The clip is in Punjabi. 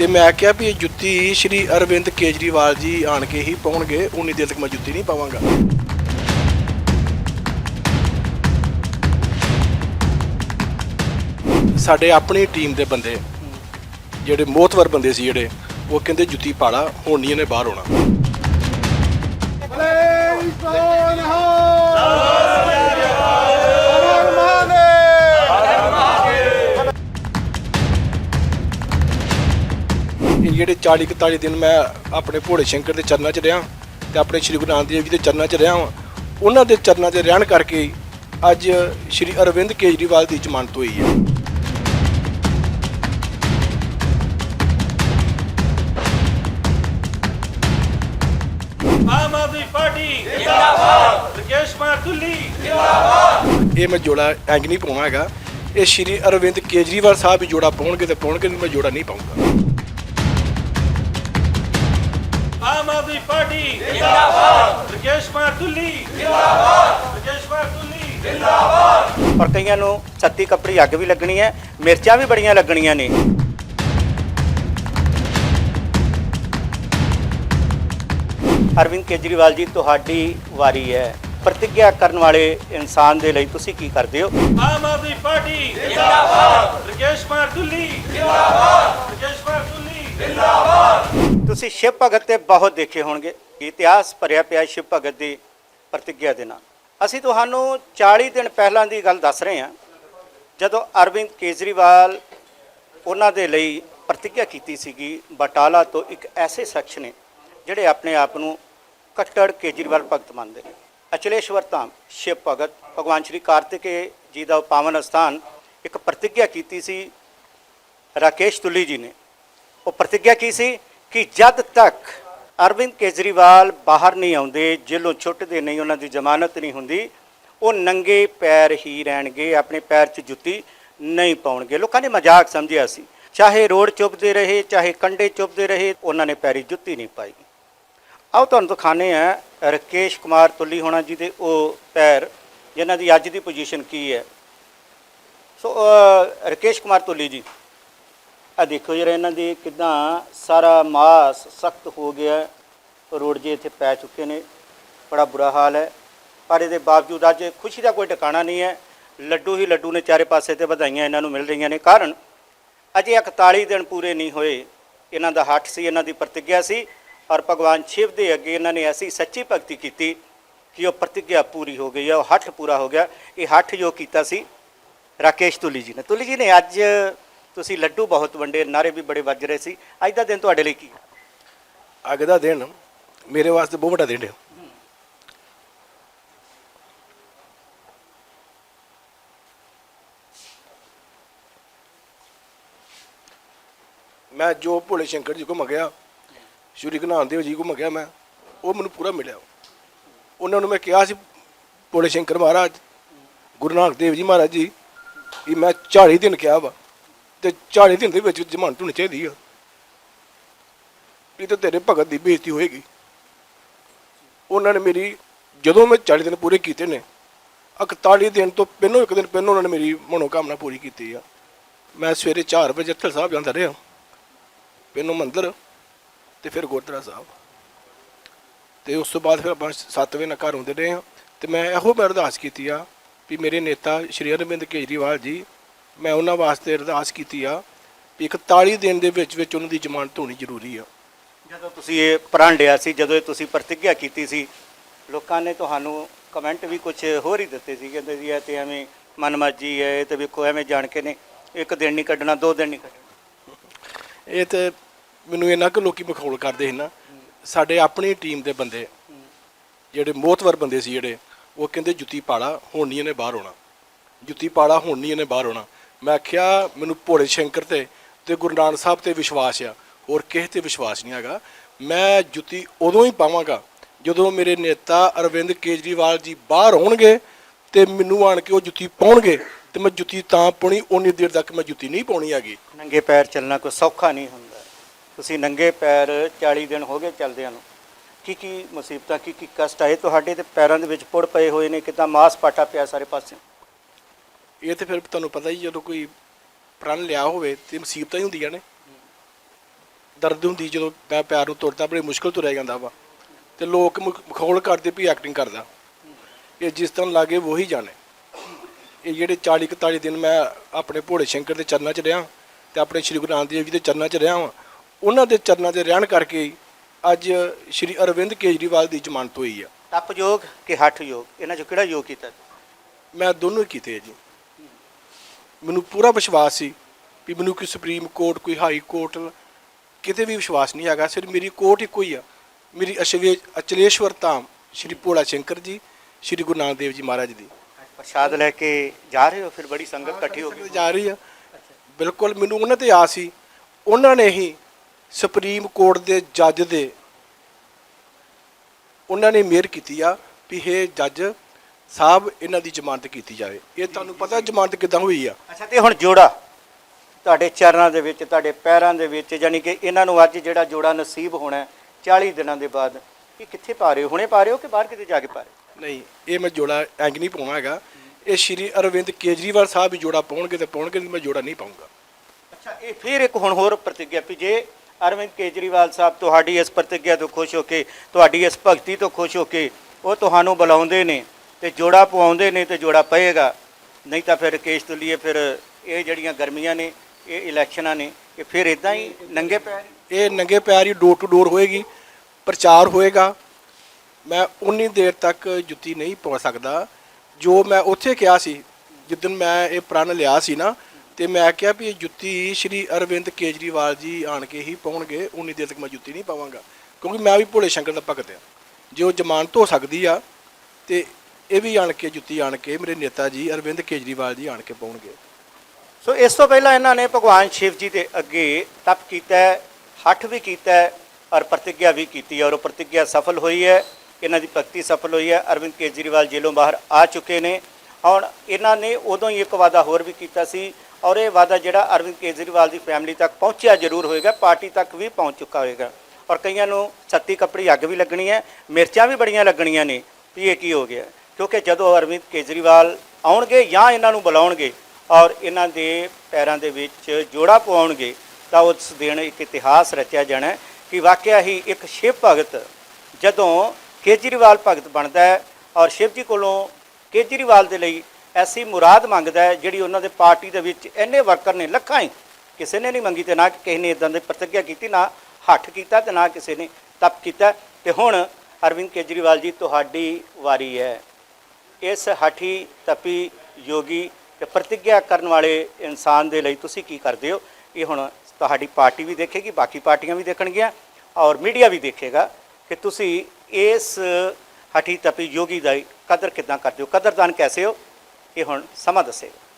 ਤੇ ਮੈਂ ਕਿਹਾ ਵੀ ਇਹ ਜੁੱਤੀ ਸ਼੍ਰੀ ਅਰਵਿੰਦ ਕੇਜਰੀਵਾਲ ਜੀ ਆਣ ਕੇ ਹੀ ਪਾਉਣਗੇ, ਉਨੀ ਦੇਰ ਤੱਕ ਮੈਂ ਜੁੱਤੀ ਨਹੀਂ ਪਾਵਾਂਗਾ। ਸਾਡੇ ਆਪਣੀ ਟੀਮ ਦੇ ਬੰਦੇ, ਜਿਹੜੇ ਮੋਤਵਰ ਬੰਦੇ ਸੀ ਜਿਹੜੇ, ਉਹ ਕਹਿੰਦੇ ਜੁੱਤੀ ਪਾਲਾ ਹੁਣ ਨਹੀਂ ਇਹਨੇ ਬਾਹਰ ਆਉਣਾ। ਜਿਹੜੇ 40 41 ਦਿਨ ਮੈਂ ਆਪਣੇ ਭੋਲੇ ਸ਼ੰਕਰ ਦੇ ਚਰਨਾਂ 'ਚ ਰਿਹਾ ਤੇ ਆਪਣੇ ਸ਼੍ਰੀ ਗੁਰੂ ਨਾਨਕ ਦੇਵ ਜੀ ਦੇ ਚਰਨਾਂ 'ਚ ਰਿਹਾ ਹਾਂ ਉਹਨਾਂ ਦੇ ਚਰਨਾਂ 'ਚ ਰਹਿਣ ਕਰਕੇ ਅੱਜ ਸ਼੍ਰੀ ਅਰਵਿੰਦ ਕੇਜਰੀਵਾਲ ਦੀ ਜ਼ਮਾਨਤ ਹੋਈ ਹੈ। ਆਮ ਆਦਮੀ ਪਾਰਟੀ ਜਿੰਦਾਬਾਦ। ਰਕੇਸ਼ ਕੁਮਾਰ ਦੁੱਲੀ ਇਹ ਮੈਂ ਜੋੜਾ ਇੰਜ ਨਹੀਂ ਪਾਉਣਾ ਹੈਗਾ। ਇਹ ਸ਼੍ਰੀ ਅਰਵਿੰਦ ਕੇਜਰੀਵਾਲ ਸਾਹਿਬ ਹੀ ਜੋੜਾ ਪਾਉਣਗੇ ਤੇ ਪਾਉਣਗੇ ਨਹੀਂ ਮੈਂ ਜੋੜਾ ਨਹੀਂ ਪਾਉਂਗਾ ਆਦਮੀ ਪਾਰਟੀ। ਜਿੰਦਾਬਾਦ। ਰਕੇਸ਼ ਕੁਮਾਰ ਦੁੱਲੀ ਜਿੰਦਾਬਾਦ। ਰਕੇਸ਼ ਕੁਮਾਰ ਦੁੱਲੀ ਔਰ ਕਈਆਂ ਨੂੰ ਸੱਤੀ ਕੱਪੜੀ ਅੱਗ ਵੀ ਲੱਗਣੀ ਹੈ ਮਿਰਚਾਂ ਵੀ ਬੜੀਆਂ ਲੱਗਣੀਆਂ ਨੇ। ਅਰਵਿੰਦ ਕੇਜਰੀਵਾਲ ਜੀ ਤੁਹਾਡੀ ਵਾਰੀ ਹੈ। ਪ੍ਰਤੀਗਿਆ ਕਰਨ ਵਾਲੇ ਇਨਸਾਨ ਦੇ ਲਈ ਤੁਸੀਂ ਕੀ ਕਰਦੇ ਹੋ? ਆਮ ਆਦਮੀ ਪਾਰਟੀ। ਜਿੰਦਾਬਾਦ। ਰਕੇਸ਼ ਕੁਮਾਰ ਦੁੱਲੀ ਜਿੰਦਾਬਾਦ। ਰਕੇਸ਼ ਕੁਮਾਰ ਦੁੱਲੀ ਤੁਸੀਂ ਸ਼ਿਵ ਭਗਤ ਤੇ ਬਹੁਤ ਦੇਖੇ ਹੋਣਗੇ ਇਤਿਹਾਸ ਭਰਿਆ ਪਿਆ ਸ਼ਿਵ ਭਗਤ ਦੀ ਪ੍ਰਤੀਗਿਆ ਦੇ ਨਾਲ। ਅਸੀਂ ਤੁਹਾਨੂੰ 40 ਦਿਨ ਪਹਿਲਾਂ ਦੀ ਗੱਲ ਦੱਸ ਰਹੇ ਹਾਂ, ਜਦੋਂ ਅਰਵਿੰਦ ਕੇਜਰੀਵਾਲ ਉਹਨਾਂ ਦੇ ਲਈ ਪ੍ਰਤੀਗਿਆ ਕੀਤੀ ਸੀਗੀ ਬਟਾਲਾ ਤੋਂ ਇੱਕ ਐਸੇ ਸ਼ਖਸ ਨੇ ਜਿਹੜੇ ਆਪਣੇ ਆਪ ਨੂੰ ਕੱਟੜ ਕੇਜਰੀਵਾਲ ਭਗਤ ਮੰਨਦੇ ਨੇ। ਅਚਲੇਸ਼ਵਰ ਧਾਮ, ਸ਼ਿਵ ਭਗਤ, ਭਗਵਾਨ ਸ਼੍ਰੀ ਕਾਰਤਿਕੇ ਜੀ ਦਾ ਪਾਵਨ ਸਥਾਨ ਇੱਕ ਪ੍ਰਤੀਗਿਆ ਕੀਤੀ ਸੀ ਰਾਕੇਸ਼ ਤੁਲੀ ਜੀ ਨੇ। ਉਹ ਪ੍ਰਤੀਗਿਆ ਕੀ ਸੀ? ਕਿ ਜਦ ਤੱਕ ਅਰਵਿੰਦ ਕੇਜਰੀਵਾਲ ਬਾਹਰ ਨਹੀਂ ਆਉਂਦੇ ਜੇਲੋਂ ਛੁੱਟਦੇ ਨਹੀਂ ਉਹਨਾਂ ਦੀ ਜ਼ਮਾਨਤ ਨਹੀਂ ਹੁੰਦੀ ਉਹ ਨੰਗੇ ਪੈਰ ਹੀ ਰਹਿਣਗੇ ਆਪਣੇ ਪੈਰ 'ਚ ਜੁੱਤੀ ਨਹੀਂ ਪਾਉਣਗੇ। ਲੋਕਾਂ ਨੇ ਮਜ਼ਾਕ ਸਮਝਿਆ ਸੀ। ਚਾਹੇ ਰੋਡ ਚੁੱਪਦੇ ਰਹੇ ਚਾਹੇ ਕੰਡੇ ਚੁੱਪਦੇ ਰਹੇ ਉਹਨਾਂ ਨੇ ਪੈਰੀ ਜੁੱਤੀ ਨਹੀਂ ਪਾਈ। ਆਓ ਤੁਹਾਨੂੰ ਦਿਖਾਣੇ ਆ ਰਕੇਸ਼ ਕੁਮਾਰ ਤੁੱਲੀ ਹੋਣਾ ਜੀ ਦੇ ਉਹ ਪੈਰ ਜਿਨ੍ਹਾਂ ਦੀ ਅੱਜ ਦੀ ਪੋਜੀਸ਼ਨ ਕੀ ਹੈ। ਸੋ ਅਹ, ਰਕੇਸ਼ ਕੁਮਾਰ ਤੁੱਲੀ ਜੀ ਆ ਦੇਖੋ ਜਰਾ ਇਹਨਾਂ ਦੀ ਕਿਦਾਂ ਸਾਰਾ ਮਾਸ ਸਖਤ ਹੋ ਗਿਆ। ਹੈ। ਰੋਡ ਜੇ ਇੱਥੇ ਪੈ ਚੁੱਕੇ ਨੇ, ਬੜਾ ਬੁਰਾ ਹਾਲ ਹੈ। ਪਰ ਇਹਦੇ ਬਾਵਜੂਦ ਅੱਜ ਖੁਸ਼ੀ ਦਾ ਕੋਈ ਟਿਕਾਣਾ ਨਹੀਂ ਹੈ। ਲੱਡੂ ਹੀ ਲੱਡੂ ਨੇ ਚਾਰੇ ਪਾਸੇ ਤੇ ਵਧਾਈਆਂ ਇਹਨਾਂ ਨੂੰ ਮਿਲ ਰਹੀਆਂ ਨੇ। ਕਾਰਨ ਅਜੇ 41 ਦਿਨ ਪੂਰੇ ਨਹੀਂ ਹੋਏ। ਇਹਨਾਂ ਦਾ ਹੱਠ ਸੀ, ਇਹਨਾਂ ਦੀ ਪ੍ਰਤੀਗਿਆ ਸੀ ਔਰ ਭਗਵਾਨ ਸ਼ਿਵ ਦੇ ਅੱਗੇ ਇਹਨਾਂ ਨੇ ਐਸੀ ਸੱਚੀ ਭਗਤੀ ਕੀਤੀ ਕਿ ਉਹ ਪ੍ਰਤੀਗਿਆ ਪੂਰੀ ਹੋ ਗਈ ਹੈ, ਉਹ ਹੱਠ ਪੂਰਾ ਹੋ ਗਿਆ। ਇਹ ਹੱਠ ਜੋ ਕੀਤਾ ਸੀ, ਰਾਕੇਸ਼ ਤੁਲੀ ਜੀ ਨੇ। ਤੁਲੀ ਜੀ ਨੇ ਅੱਜ ਤੁਸੀਂ ਲੱਡੂ ਬਹੁਤ ਵੰਡੇ, ਨਾਰੇ ਵੀ ਬੜੇ ਵੱਜ ਰਹੇ ਸੀ। ਅੱਜ ਦਾ ਦਿਨ ਤੁਹਾਡੇ ਲਈ ਕੀ ਹੈ? ਅੱਜ ਦਾ ਦਿਨ ਮੇਰੇ ਵਾਸਤੇ ਬਹੁਤ ਵੱਡਾ ਦਿਨ ਹੈ। ਮੈਂ ਜੋ ਭੋਲੇ ਸ਼ੰਕਰ ਜੀ ਕੋ ਮੰਗਿਆ, ਸ਼੍ਰੀ ਗੁਰੂ ਨਾਨਕ ਦੇਵ ਜੀ ਕੋ ਮੰਗਿਆ ਮੈਂ, ਉਹ ਮੈਨੂੰ ਪੂਰਾ ਮਿਲਿਆ। ਉਹਨਾਂ ਨੂੰ ਮੈਂ ਕਿਹਾ ਸੀ, ਭੋਲੇ ਸ਼ੰਕਰ ਮਹਾਰਾਜ, ਗੁਰੂ ਨਾਨਕ ਦੇਵ ਜੀ ਮਹਾਰਾਜ ਜੀ ਕਿ ਮੈਂ 40 ਦਿਨ ਕਿਹਾ ਵਾ ਤੇ 40 ਦਿਨ ਦੇ ਵਿੱਚ ਜ਼ਮਾਨਤ ਹੋਣੀ ਚਾਹੀਦੀ ਆ। ਨਹੀਂ ਤਾਂ ਤੇਰੇ ਭਗਤ ਦੀ ਬੇਇੱਜ਼ਤੀ ਹੋਏਗੀ। ਉਹਨਾਂ ਨੇ ਮੇਰੀ, ਜਦੋਂ ਮੈਂ 40 ਦਿਨ ਪੂਰੇ ਕੀਤੇ ਨੇ 41 ਦਿਨ ਤੋਂ ਪਹਿਲੋਂ, ਇੱਕ ਦਿਨ ਪਹਿਲੋਂ ਉਹਨਾਂ ਨੇ ਮੇਰੀ ਮਨੋਕਾਮਨਾ ਪੂਰੀ ਕੀਤੀ ਆ। ਮੈਂ ਸਵੇਰੇ 4 ਵਜੇ ਜੱਥਲ ਸਾਹਿਬ ਜਾਂਦਾ ਰਿਹਾ। ਪਹਿਲੋਂ ਮੰਦਰ ਤੇ ਫਿਰ ਗੁਰਦੁਆਰਾ ਸਾਹਿਬ। ਤੇ ਉਸ ਤੋਂ ਬਾਅਦ ਫਿਰ ਆਪਾਂ 7 ਵਜੇ ਨਾਲ ਘਰ ਆਉਂਦੇ ਰਹੇ ਹਾਂ। ਤੇ ਮੈਂ ਇਹੋ ਮੈਂ ਅਰਦਾਸ ਕੀਤੀ ਆ ਵੀ ਮੇਰੇ ਨੇਤਾ ਸ਼੍ਰੀ ਅਰਵਿੰਦ ਕੇਜਰੀਵਾਲ ਜੀ ਮੈਂ ਉਹਨਾਂ ਵਾਸਤੇ ਅਰਦਾਸ ਕੀਤੀ ਆ ਵੀ 41 ਦਿਨ ਦੇ ਵਿੱਚ ਵਿੱਚ ਉਹਨਾਂ ਦੀ ਜ਼ਮਾਨਤ ਹੋਣੀ ਜ਼ਰੂਰੀ ਆ। ਜਦੋਂ ਤੁਸੀਂ ਇਹ ਪ੍ਰਣ ਲਿਆ ਸੀ ਜਦੋਂ ਇਹ ਤੁਸੀਂ ਪ੍ਰਤੀਗਿਆ ਕੀਤੀ ਸੀ ਲੋਕਾਂ ਨੇ ਤੁਹਾਨੂੰ ਕਮੈਂਟ ਵੀ ਕੁਝ ਹੋਰ ਹੀ ਦਿੱਤੇ ਸੀ ਕਹਿੰਦੇ ਜੀ ਇਹ ਤੇ ਐਵੇਂ ਮਨਮਰਜੀ ਹੈ ਇਹ ਤੇ ਵੇਖੋ ਐਵੇਂ ਜਾਣ ਕੇ ਨੇ ਇੱਕ ਦਿਨ ਨਹੀਂ ਕੱਢਣਾ ਦੋ ਦਿਨ ਨਹੀਂ ਕੱਢਣਾ। ਇਹ ਤੇ ਮੈਨੂੰ ਇੰਨਾ ਕੁ ਲੋਕੀ ਮਖੌਲ ਕਰਦੇ ਸੀ ਨਾ ਸਾਡੇ ਆਪਣੀ ਟੀਮ ਦੇ ਬੰਦੇ ਜਿਹੜੇ ਮੋਤਵਰ ਬੰਦੇ ਸੀ ਜਿਹੜੇ ਉਹ ਕਹਿੰਦੇ ਜੁੱਤੀ ਪਾਲਾ ਹੁਣ ਨਹੀਂ ਇਹਨੇ ਬਾਹਰ ਆਉਣਾ। ਜੁੱਤੀ ਪਾਲਾ ਹੁਣ ਨਹੀਂ ਇਹਨੇ ਬਾਹਰ ਆਉਣਾ। ਮੈਂ ਆਖਿਆ ਮੈਨੂੰ ਭੋਲੇ ਸ਼ੰਕਰ ਤੇ ਤੇ ਗੁਰੂ ਨਾਨਕ ਸਾਹਿਬ ਤੇ ਵਿਸ਼ਵਾਸ ਆ। ਹੋਰ ਕਿਸੇ ਤੇ ਵਿਸ਼ਵਾਸ ਨਹੀਂ ਹੈਗਾ। ਮੈਂ ਜੁੱਤੀ ਉਦੋਂ ਹੀ ਪਾਵਾਂਗਾ, ਜਦੋਂ ਮੇਰੇ ਨੇਤਾ ਅਰਵਿੰਦ ਕੇਜਰੀਵਾਲ ਜੀ ਬਾਹਰ ਆਉਣਗੇ ਤੇ ਮੈਨੂੰ ਆਣ ਕੇ ਉਹ ਜੁੱਤੀ ਪਾਉਣਗੇ ਤੇ ਮੈਂ ਜੁੱਤੀ ਤਾਂ ਪਾਉਣੀ ਉਨੀ ਦੇਰ ਤੱਕ ਮੈਂ ਜੁੱਤੀ ਨਹੀਂ ਪਾਉਣੀ ਹੈਗੀ। ਨੰਗੇ ਪੈਰ ਚੱਲਣਾ ਕੋਈ ਸੌਖਾ ਨਹੀਂ ਹੁੰਦਾ। ਤੁਸੀਂ ਨੰਗੇ ਪੈਰ 40 ਦਿਨ ਹੋ ਗਏ ਚੱਲਦਿਆਂ ਨੂੰ। ਕੀ ਕੀ ਮੁਸੀਬਤਾਂ, ਕੀ ਕੀ ਕਸ਼ਟ ਆਏ ਤੁਹਾਡੇ ਤੇ? ਪੈਰਾਂ ਦੇ ਵਿੱਚ ਪੁੜ ਪਏ ਹੋਏ ਨੇ, ਕਿਦਾਂ ਮਾਸ ਪਾਟਾ ਪਿਆ ਸਾਰੇ ਪਾਸੇ ਇਹ ਤੇ ਫਿਰ ਤੁਹਾਨੂੰ ਪਤਾ ਹੀ ਜਦੋਂ ਕੋਈ ਪ੍ਰਣ ਲਿਆ ਹੋਵੇ ਤੇ ਮੁਸੀਬਤਾਂ ਹੀ ਹੁੰਦੀਆਂ ਨੇ। ਦਰਦ ਹੁੰਦੀ ਜਦੋਂ ਮੈਂ ਪੈਰ ਨੂੰ ਤੁਰਦਾ ਬੜੀ ਮੁਸ਼ਕਲ ਤੁਰਿਆ ਜਾਂਦਾ ਵਾ। ਤੇ ਲੋਕ ਮੁਖ- ਮਖੌਲ ਕਰਦੇ ਵੀ ਐਕਟਿੰਗ ਕਰਦਾ। ਇਹ ਜਿਸ ਤਰ੍ਹਾਂ ਲਾਗੇ ਉਹੀ ਜਾਣੇ। ਇਹ ਜਿਹੜੇ 40 41 ਦਿਨ ਮੈਂ ਆਪਣੇ ਭੋਲੇ ਸ਼ੰਕਰ ਦੇ ਚਰਨਾਂ 'ਚ ਰਿਹਾ ਤੇ ਆਪਣੇ ਸ਼੍ਰੀ ਗੁਰੂ ਨਾਨਕ ਦੇਵ ਜੀ ਦੇ ਚਰਨਾਂ 'ਚ ਰਿਹਾ ਵਾਂ। ਉਹਨਾਂ ਦੇ ਚਰਨਾਂ 'ਚ ਰਹਿਣ ਕਰਕੇ ਹੀ ਅੱਜ ਸ਼੍ਰੀ ਅਰਵਿੰਦ ਕੇਜਰੀਵਾਲ ਦੀ ਜ਼ਮਾਨਤ ਹੋਈ ਆ। ਤਪ ਯੋਗ ਕਿ ਹੱਠ ਯੋਗ? ਇਹਨਾਂ ਚੋਂ ਕਿਹੜਾ ਯੋਗ ਕੀਤਾ? ਮੈਂ ਦੋਨੋਂ ਹੀ ਕੀਤੇ ਜੀ। ਮੈਨੂੰ ਪੂਰਾ ਵਿਸ਼ਵਾਸ ਸੀ ਵੀ ਮੈਨੂੰ ਕੋਈ ਸੁਪਰੀਮ ਕੋਰਟ ਕੋਈ ਹਾਈ ਕੋਰਟ ਕਿਤੇ ਵੀ ਵਿਸ਼ਵਾਸ ਨਹੀਂ ਹੈਗਾ। ਸਿਰਫ ਮੇਰੀ ਕੋਰਟ ਇੱਕੋ ਹੀ ਆ। ਮੇਰੀ ਅਸ਼ਵੇ ਅਚਲੇਸ਼ਵਰ ਧਾਮ ਸ਼੍ਰੀ ਭੋਲਾ ਸ਼ੰਕਰ ਜੀ ਸ਼੍ਰੀ ਗੁਰੂ ਨਾਨਕ ਦੇਵ ਜੀ ਮਹਾਰਾਜ ਦੀ। ਪ੍ਰਸ਼ਾਦ ਲੈ ਕੇ ਜਾ ਰਹੇ ਹੋ? ਫਿਰ ਬੜੀ ਸੰਗਤ ਇਕੱਠੀ ਹੋ ਗਈ। ਜਾ ਰਹੀ ਆ। ਬਿਲਕੁਲ ਮੈਨੂੰ ਉਹਨਾਂ ਤੇ ਆਸ ਸੀ। ਉਹਨਾਂ ਨੇ ਹੀ ਸੁਪਰੀਮ ਕੋਰਟ ਦੇ ਜੱਜ ਦੇ ਉਹਨਾਂ ਨੇ ਮਿਹਰ ਕੀਤੀ ਆ ਵੀ ਇਹ ਜੱਜ ਸਾਹਿਬ ਇਹਨਾਂ ਦੀ ਜ਼ਮਾਨਤ ਕੀਤੀ ਜਾਵੇ। ਇਹ ਤੁਹਾਨੂੰ ਪਤਾ ਜ਼ਮਾਨਤ ਕਿਦਾਂ ਹੋਈ ਆ? ਅੱਛਾ ਤੇ ਹੁਣ ਜੋੜਾ ਤੁਹਾਡੇ ਚਰਨਾਂ ਦੇ ਵਿੱਚ ਤੁਹਾਡੇ ਪੈਰਾਂ ਦੇ ਵਿੱਚ ਯਾਨੀ ਕਿ ਇਹਨਾਂ ਨੂੰ ਅੱਜ ਜਿਹੜਾ ਜੋੜਾ ਨਸੀਬ ਹੋਣਾ ਹੈ 40 ਦਿਨਾਂ ਦੇ ਬਾਅਦ ਇਹ ਕਿੱਥੇ ਪਾ ਰਹੇ ਹੋ? ਹੁਣੇ ਪਾ ਰਹੇ ਹੋ ਕਿ ਬਾਹਰ ਕਿਤੇ ਜਾ ਕੇ ਪਾ ਰਹੇ ਹੋ? ਨਹੀਂ ਇਹ ਮੈਂ ਜੋੜਾ ਐਂਗ ਨਹੀਂ ਪਾਉਣਾ ਹੈਗਾ ਇਹ ਸ਼੍ਰੀ ਅਰਵਿੰਦ ਕੇਜਰੀਵਾਲ ਸਾਹਿਬ ਹੀ ਜੋੜਾ ਪਾਉਣਗੇ ਤੇ ਪਾਉਣਗੇ ਨਹੀਂ ਮੈਂ ਜੋੜਾ ਨਹੀਂ ਪਾਉਂਗਾ। ਅੱਛਾ ਇਹ ਫਿਰ ਇੱਕ ਹੁਣ ਹੋਰ ਪ੍ਰਤੀਗਿਆ ਵੀ ਜੇ ਅਰਵਿੰਦ ਕੇਜਰੀਵਾਲ ਸਾਹਿਬ ਤੁਹਾਡੀ ਇਸ ਪ੍ਰਤੀਗਿਆ ਤੋਂ ਖੁਸ਼ ਹੋ ਕੇ ਤੁਹਾਡੀ ਇਸ ਭਗਤੀ ਤੋਂ ਖੁਸ਼ ਹੋ ਕੇ ਉਹ ਤੁਹਾਨੂੰ ਬੁਲਾਉਂਦੇ ਨੇ ਤੇ ਜੋੜਾ ਪਵਾਉਂਦੇ ਨੇ ਤੇ ਜੋੜਾ ਪਏਗਾ। ਨਹੀਂ ਤਾਂ ਫਿਰ ਕੇਸ ਤੁਲੀਏ ਫਿਰ ਇਹ ਜਿਹੜੀਆਂ ਗਰਮੀਆਂ ਨੇ, ਇਹ ਇਲੈਕਸ਼ਨਾਂ ਨੇ, ਇਹ ਫਿਰ ਇਦਾਂ ਹੀ ਨੰਗੇ ਪੈਰ ਇਹ ਨੰਗੇ ਪੈਰ ਹੀ ਡੋਰ ਟੂ ਡੋਰ ਹੋਏਗੀ, ਪ੍ਰਚਾਰ ਹੋਏਗਾ। ਮੈਂ ਉਨੀ ਦੇਰ ਤੱਕ ਜੁੱਤੀ ਨਹੀਂ ਪਾ ਸਕਦਾ। ਜੋ ਮੈਂ ਉੱਥੇ ਕਿਹਾ ਸੀ ਜਿੱਦਨ ਮੈਂ ਇਹ ਪ੍ਰਣ ਲਿਆ ਸੀ ਨਾ, ਤੇ ਮੈਂ ਕਿਹਾ ਵੀ ਇਹ ਜੁੱਤੀ ਸ਼੍ਰੀ ਅਰਵਿੰਦ ਕੇਜਰੀਵਾਲ ਜੀ ਆਣ ਕੇ ਹੀ ਪਾਉਣਗੇ, ਉਨੀ ਦੇਰ ਤੱਕ ਮੈਂ ਜੁੱਤੀ ਨਹੀਂ ਪਾਵਾਂਗਾ। ਕਿਉਂਕਿ ਮੈਂ ਵੀ ਭੋਲੇ ਸ਼ੰਕਰ ਦਾ ਭਗਤ ਆ ਜੇ ਉਹ ਜ਼ਮਾਨਤ ਹੋ ਸਕਦੀ ਆ, ਤੇ ਇਹ ਵੀ ਆਣ ਕੇ ਜੁੱਤੀ ਆਣ ਕੇ, ਮੇਰੇ ਨੇਤਾ ਜੀ ਅਰਵਿੰਦ ਕੇਜਰੀਵਾਲ ਜੀ ਆਣ ਕੇ ਪਾਉਣਗੇ। ਸੋ ਇਸ ਤੋਂ ਪਹਿਲਾਂ ਇਹਨਾਂ ਨੇ ਭਗਵਾਨ ਸ਼ਿਵ ਜੀ ਦੇ ਅੱਗੇ ਤਪ ਕੀਤਾ ਹੱਠ ਵੀ ਕੀਤਾ ਔਰ ਪ੍ਰਤੀਗਿਆ ਵੀ ਕੀਤੀ ਔਰ ਉਹ ਪ੍ਰਤੀਗਿਆ ਸਫਲ ਹੋਈ ਹੈ, ਇਹਨਾਂ ਦੀ ਭਗਤੀ ਸਫਲ ਹੋਈ ਹੈ, ਅਰਵਿੰਦ ਕੇਜਰੀਵਾਲ ਜੇਲੋਂ ਬਾਹਰ ਆ ਚੁੱਕੇ ਨੇ। ਹੁਣ ਇਹਨਾਂ ਨੇ ਉਦੋਂ ਹੀ ਇੱਕ ਵਾਅਦਾ ਹੋਰ ਵੀ ਕੀਤਾ ਸੀ ਔਰ ਇਹ ਵਾਅਦਾ ਜਿਹੜਾ ਅਰਵਿੰਦ ਕੇਜਰੀਵਾਲ ਦੀ ਫੈਮਿਲੀ ਤੱਕ ਪਹੁੰਚਿਆ ਜ਼ਰੂਰ ਹੋਏਗਾ, ਪਾਰਟੀ ਤੱਕ ਵੀ ਪਹੁੰਚ ਚੁੱਕਾ ਹੋਏਗਾ। ਔਰ ਕਈਆਂ ਨੂੰ ਛੱਤੀ ਕੱਪੜੀ ਅੱਗ ਵੀ ਲੱਗਣੀ ਹੈ, ਮਿਰਚਾਂ ਵੀ ਬੜੀਆਂ ਲੱਗਣੀਆਂ ਨੇ, ਵੀ ਇਹ ਕੀ ਹੋ ਗਿਆ। ਕਿਉਂਕਿ ਜਦੋਂ ਅਰਵਿੰਦ ਕੇਜਰੀਵਾਲ ਆਉਣਗੇ ਜਾਂ ਇਹਨਾਂ ਨੂੰ ਬੁਲਾਉਣਗੇ ਔਰ ਇਹਨਾਂ ਦੇ ਪੈਰਾਂ ਦੇ ਵਿੱਚ ਜੋੜਾ ਪਵਾਉਣਗੇ, ਤਾਂ ਉਸ ਦਿਨ ਇੱਕ ਇਤਿਹਾਸ ਰਚਿਆ ਜਾਣਾ ਕਿ ਵਾਕਿਆ ਹੀ ਇੱਕ ਸ਼ਿਵ ਭਗਤ ਜਦੋਂ ਕੇਜਰੀਵਾਲ ਭਗਤ ਬਣਦਾ ਹੈ ਔਰ ਸ਼ਿਵ ਜੀ ਕੋਲੋਂ ਕੇਜਰੀਵਾਲ ਦੇ ਲਈ ਐਸੀ ਮੁਰਾਦ ਮੰਗਦਾ ਹੈ ਜਿਹੜੀ ਉਹਨਾਂ ਦੇ ਪਾਰਟੀ ਦੇ ਵਿੱਚ ਇੰਨੇ ਵਰਕਰ ਨੇ, ਲੱਖਾਂ ਹੀ, ਕਿਸੇ ਨੇ ਨਹੀਂ ਮੰਗੀ ਤੇ ਨਾ ਕਿਸੇ ਨੇ ਇਦਾਂ ਦੀ ਪ੍ਰਤੀਗਿਆ ਕੀਤੀ, ਨਾ ਹੱਠ ਕੀਤਾ ਤੇ ਨਾ ਕਿਸੇ ਨੇ ਤਪ ਕੀਤਾ। ਤੇ ਹੁਣ ਅਰਵਿੰਦ ਕੇਜਰੀਵਾਲ ਜੀ, ਤੁਹਾਡੀ ਵਾਰੀ ਹੈ। ਇਸ ਹਠੀ ਤਪੀ ਯੋਗੀ ਤੇ ਪ੍ਰਤੀਗਿਆ ਕਰਨ ਵਾਲੇ ਇਨਸਾਨ ਦੇ ਲਈ ਤੁਸੀਂ ਕੀ ਕਰਦੇ ਹੋ? ਇਹ ਹੁਣ ਤੁਹਾਡੀ ਪਾਰਟੀ ਵੀ ਦੇਖੇਗੀ, ਬਾਕੀ ਪਾਰਟੀਆਂ ਵੀ ਦੇਖਣਗੀਆਂ ਔਰ ਮੀਡੀਆ ਵੀ ਦੇਖੇਗਾ ਕਿ ਤੁਸੀਂ ਇਸ ਹਠੀ ਤਪੀ ਯੋਗੀ ਦਾ ਕਦਰ ਕਿਦਾਂ ਕਰਦੇ ਹੋ? ਕਦਰਦਾਨ ਕੈਸੇ ਹੋ? ਇਹ ਹੁਣ ਸਮਾਂ ਦੱਸੇਗਾ।